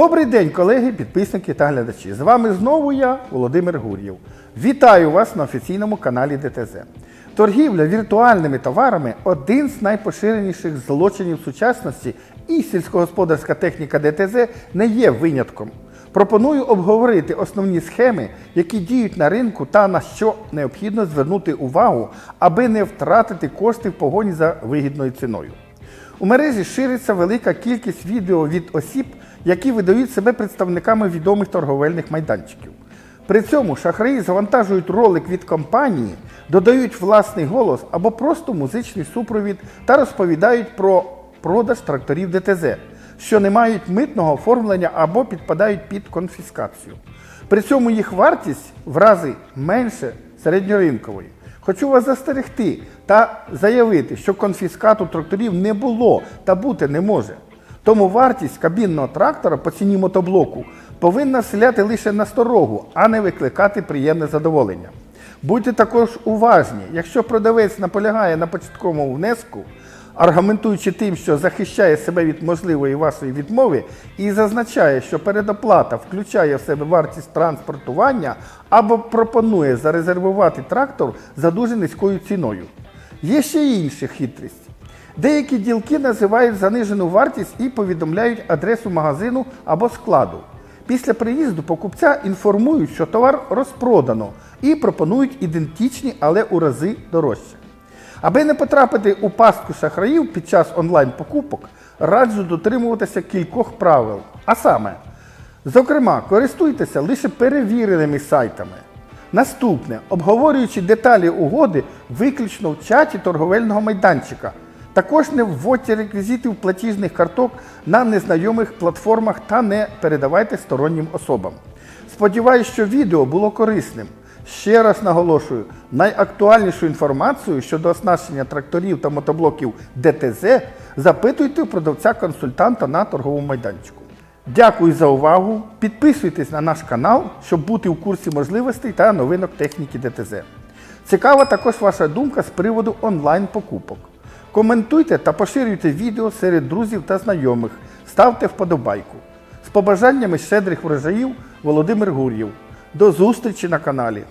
Добрий день, колеги, підписники та глядачі. З вами знову я, Володимир Гур'єв. Вітаю вас на офіційному каналі ДТЗ. Торгівля віртуальними товарами один з найпоширеніших злочинів сучасності, і сільськогосподарська техніка ДТЗ не є винятком. Пропоную обговорити основні схеми, які діють на ринку та на що необхідно звернути увагу, аби не втратити кошти в погоні за вигідною ціною. У мережі шириться велика кількість відео від осіб, які видають себе представниками відомих торговельних майданчиків. При цьому шахраї завантажують ролик від компанії, додають власний голос або просто музичний супровід та розповідають про продаж тракторів ДТЗ, що не мають митного оформлення або підпадають під конфіскацію. При цьому їх вартість в рази менше середньоринкової. Хочу вас застерегти та заявити, що конфіскату тракторів не було та бути не може. Тому вартість кабінного трактора по ціні мотоблоку повинна вселяти лише насторогу, а не викликати приємне задоволення. Будьте також уважні, якщо продавець наполягає на початковому внеску, аргументуючи тим, що захищає себе від можливої вашої відмови, і зазначає, що передоплата включає в себе вартість транспортування або пропонує зарезервувати трактор за дуже низькою ціною. Є ще інша хитрість. Деякі ділки називають занижену вартість і повідомляють адресу магазину або складу. Після приїзду покупця інформують, що товар розпродано і пропонують ідентичні, але у рази дорожче. Аби не потрапити у пастку шахраїв під час онлайн-покупок, раджу дотримуватися кількох правил. А саме, зокрема, користуйтеся лише перевіреними сайтами. Наступне, обговорюючи деталі угоди виключно в чаті торговельного майданчика. Також не вводьте реквізитів платіжних карток на незнайомих платформах та не передавайте стороннім особам. Сподіваюсь, що відео було корисним. Ще раз наголошую, найактуальнішу інформацію щодо оснащення тракторів та мотоблоків ДТЗ запитуйте у продавця-консультанта на торговому майданчику. Дякую за увагу. Підписуйтесь на наш канал, щоб бути в курсі можливостей та новинок техніки ДТЗ. Цікава також ваша думка з приводу онлайн-покупок. Коментуйте та поширюйте відео серед друзів та знайомих. Ставте вподобайку. З побажаннями щедрих врожаїв Володимир Гур'єв. До зустрічі на каналі.